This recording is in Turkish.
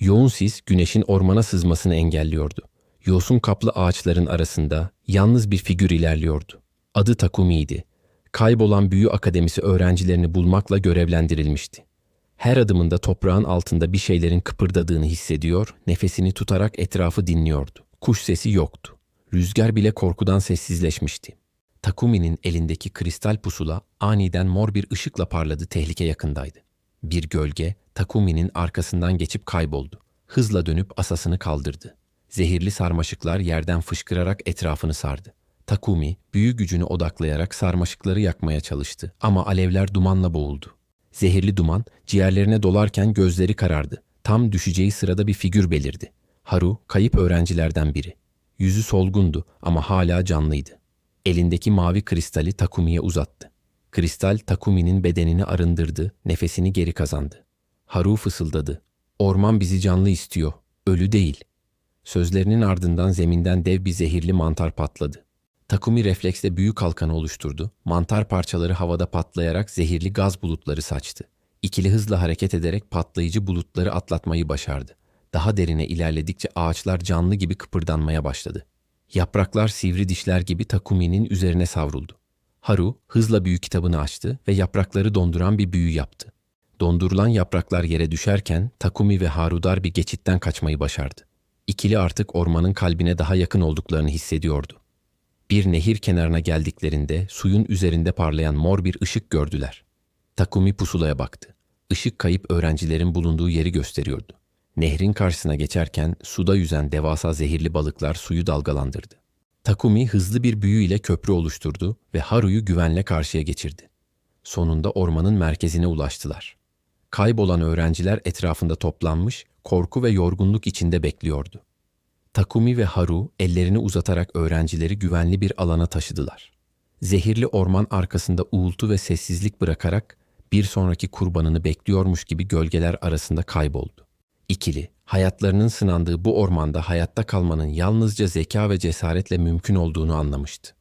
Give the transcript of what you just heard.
Yoğun sis güneşin ormana sızmasını engelliyordu. Yosun kaplı ağaçların arasında yalnız bir figür ilerliyordu. Adı Takumi'ydi. Kaybolan büyü akademisi öğrencilerini bulmakla görevlendirilmişti. Her adımında toprağın altında bir şeylerin kıpırdadığını hissediyor, nefesini tutarak etrafı dinliyordu. Kuş sesi yoktu. Rüzgar bile korkudan sessizleşmişti. Takumi'nin elindeki kristal pusula aniden mor bir ışıkla parladı tehlike yakındaydı. Bir gölge Takumi'nin arkasından geçip kayboldu. Hızla dönüp asasını kaldırdı. Zehirli sarmaşıklar yerden fışkırarak etrafını sardı. Takumi büyü gücünü odaklayarak sarmaşıkları yakmaya çalıştı ama alevler dumanla boğuldu. Zehirli duman ciğerlerine dolarken gözleri karardı. Tam düşeceği sırada bir figür belirdi. Haru kayıp öğrencilerden biri. Yüzü solgundu ama hala canlıydı. Elindeki mavi kristali Takumi'ye uzattı. Kristal Takumi'nin bedenini arındırdı, nefesini geri kazandı. Haru fısıldadı. Orman bizi canlı istiyor, ölü değil. Sözlerinin ardından zeminden dev bir zehirli mantar patladı. Takumi refleksle büyük kalkanı oluşturdu. Mantar parçaları havada patlayarak zehirli gaz bulutları saçtı. İkili hızla hareket ederek patlayıcı bulutları atlatmayı başardı. Daha derine ilerledikçe ağaçlar canlı gibi kıpırdanmaya başladı. Yapraklar sivri dişler gibi Takumi'nin üzerine savruldu. Haru hızla büyü kitabını açtı ve yaprakları donduran bir büyü yaptı. Dondurulan yapraklar yere düşerken Takumi ve Harudar bir geçitten kaçmayı başardı. İkili artık ormanın kalbine daha yakın olduklarını hissediyordu. Bir nehir kenarına geldiklerinde suyun üzerinde parlayan mor bir ışık gördüler. Takumi pusulaya baktı. Işık kayıp öğrencilerin bulunduğu yeri gösteriyordu. Nehrin karşısına geçerken suda yüzen devasa zehirli balıklar suyu dalgalandırdı. Takumi hızlı bir büyü ile köprü oluşturdu ve Haru'yu güvenle karşıya geçirdi. Sonunda ormanın merkezine ulaştılar. Kaybolan öğrenciler etrafında toplanmış, korku ve yorgunluk içinde bekliyordu. Takumi ve Haru ellerini uzatarak öğrencileri güvenli bir alana taşıdılar. Zehirli orman arkasında uğultu ve sessizlik bırakarak bir sonraki kurbanını bekliyormuş gibi gölgeler arasında kayboldu. İkili, hayatlarının sınandığı bu ormanda hayatta kalmanın yalnızca zeka ve cesaretle mümkün olduğunu anlamıştı.